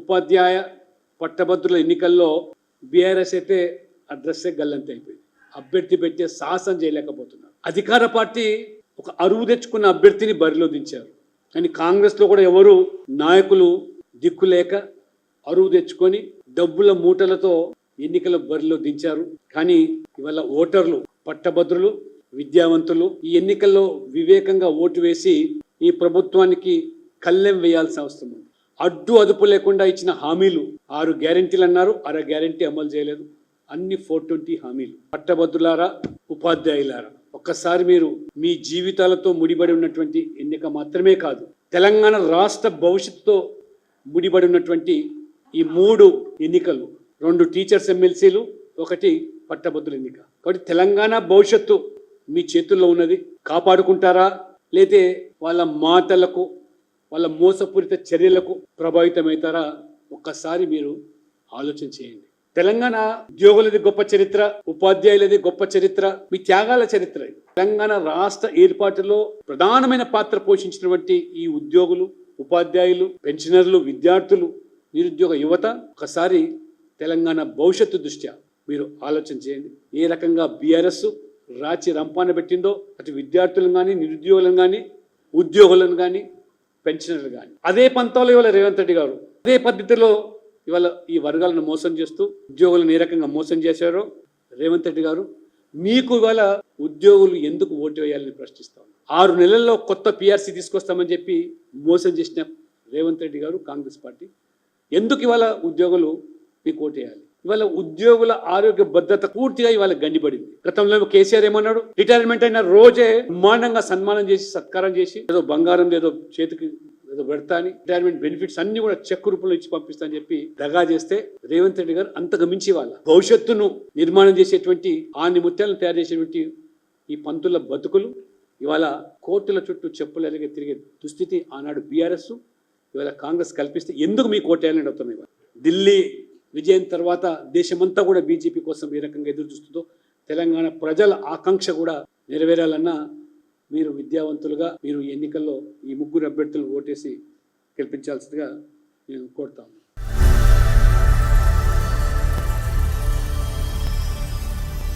ఉపాధ్యాయ పట్టభద్రుల ఎన్నికల్లో బీఆర్ఎస్ అయితే అడ్రస్సే గల్లంత అయిపోయింది. అభ్యర్థి పెట్టే సాహసం చేయలేకపోతున్నారు. అధికార పార్టీ ఒక అరువు తెచ్చుకున్న అభ్యర్థిని బరిలో దించారు. కానీ కాంగ్రెస్లో కూడా ఎవరు నాయకులు దిక్కులేక అరువు తెచ్చుకొని డబ్బుల మూటలతో ఎన్నికల బరిలో దించారు. కానీ ఇవాళ ఓటర్లు పట్టభద్రులు విద్యావంతులు ఈ ఎన్నికల్లో వివేకంగా ఓటు వేసి ఈ ప్రభుత్వానికి కళ్ళెం వేయాల్సిన అవసరం ఉంది. అడ్డు అదుపు లేకుండా ఇచ్చిన హామీలు ఆరు గ్యారెంటీలు అన్నారు అర గ్యారెంటీ అమలు చేయలేదు. అన్ని ఫోర్ ట్వంటీ హామీలు. పట్టభద్రులారా ఉపాధ్యాయులారా ఒక్కసారి మీరు మీ జీవితాలతో ముడిపడి ఉన్నటువంటి ఎన్నిక మాత్రమే కాదు తెలంగాణ రాష్ట్ర భవిష్యత్తుతో ముడిపడి ఉన్నటువంటి ఈ మూడు ఎన్నికలు రెండు టీచర్స్ ఎమ్మెల్సీలు ఒకటి పట్టభద్రుల ఎన్నిక. కాబట్టి తెలంగాణ భవిష్యత్తు మీ చేతుల్లో ఉన్నది. కాపాడుకుంటారా? లేతే వాళ్ళ మాటలకు వాళ్ళ మోసపూరిత చర్యలకు ప్రభావితమవుతారా? ఒక్కసారి మీరు ఆలోచన చేయండి. తెలంగాణ ఉద్యోగులది గొప్ప చరిత్ర ఉపాధ్యాయులది గొప్ప చరిత్ర మీ త్యాగాల చరిత్ర. తెలంగాణ రాష్ట్ర ఏర్పాటులో ప్రధానమైన పాత్ర పోషించినటువంటి ఈ ఉద్యోగులు ఉపాధ్యాయులు పెన్షనర్లు విద్యార్థులు నిరుద్యోగ యువత ఒకసారి తెలంగాణ భవిష్యత్తు దృష్ట్యా మీరు ఆలోచన చేయండి. ఏ రకంగా బీఆర్ఎస్ రాచి రంపాన పెట్టిందో అటు విద్యార్థులను కానీ నిరుద్యోగులను కానీ ఉద్యోగులను కానీ పెన్షనర్లు కానీ. అదే పంతంలో ఇవాళ రేవంత్ రెడ్డి గారు. అదే పద్ధతిలో ఇవాళ ఈ వర్గాలను మోసం చేస్తూ ఉద్యోగులను ఏ రకంగా మోసం చేశారో రేవంత్ రెడ్డి గారు మీకు ఇవాళ ఉద్యోగులు ఎందుకు ఓటు వేయాలని ప్రశ్నిస్తాం ఆరు నెలల్లో కొత్త పిఆర్సీ తీసుకొస్తామని చెప్పి మోసం చేసిన రేవంత్ రెడ్డి గారు కాంగ్రెస్ పార్టీ. ఎందుకు ఇవాళ ఉద్యోగులు మీకు ఓటు వేయాలి? ఇవాళ ఉద్యోగుల ఆరోగ్య భద్రత పూర్తిగా ఇవాళ గండిపడింది. గతంలో కేసీఆర్ ఏమన్నాడు? రిటైర్మెంట్ అయిన రోజే మానంగా సన్మానం చేసి సత్కారం చేసి ఏదో బంగారం ఏదో చేతికి ఏదో పెడతా అని రిటైర్మెంట్ బెనిఫిట్స్ అన్ని కూడా చెక్ రూపంలో ఇచ్చి పంపిస్తా అని చెప్పి దగా చేస్తే రేవంత్ రెడ్డి గారు అంతకు మించి వాళ్ళ భవిష్యత్తును నిర్మాణం చేసేటువంటి ఆ నిముత్యాలను తయారు చేసేటువంటి ఈ పంతుల బతుకులు ఇవాళ కోర్టుల చుట్టూ చెప్పులు ఎలాగే తిరిగే దుస్థితి ఆనాడు బీఆర్ఎస్. ఇవాళ కాంగ్రెస్ కల్పిస్తే ఎందుకు మీ కోటేయాలని అడుగుతున్నాయి ఢిల్లీ విజయం తర్వాత దేశమంతా కూడా బీజేపీ కోసం ఏ రకంగా ఎదురు చూస్తుందో తెలంగాణ ప్రజల ఆకాంక్ష కూడా నెరవేరాలన్నా మీరు విద్యావంతులుగా మీరు ఎన్నికల్లో ఈ ముగ్గురు అభ్యర్థులు ఓటేసి గెలిపించాల్సిందిగా నేను కోరుతాను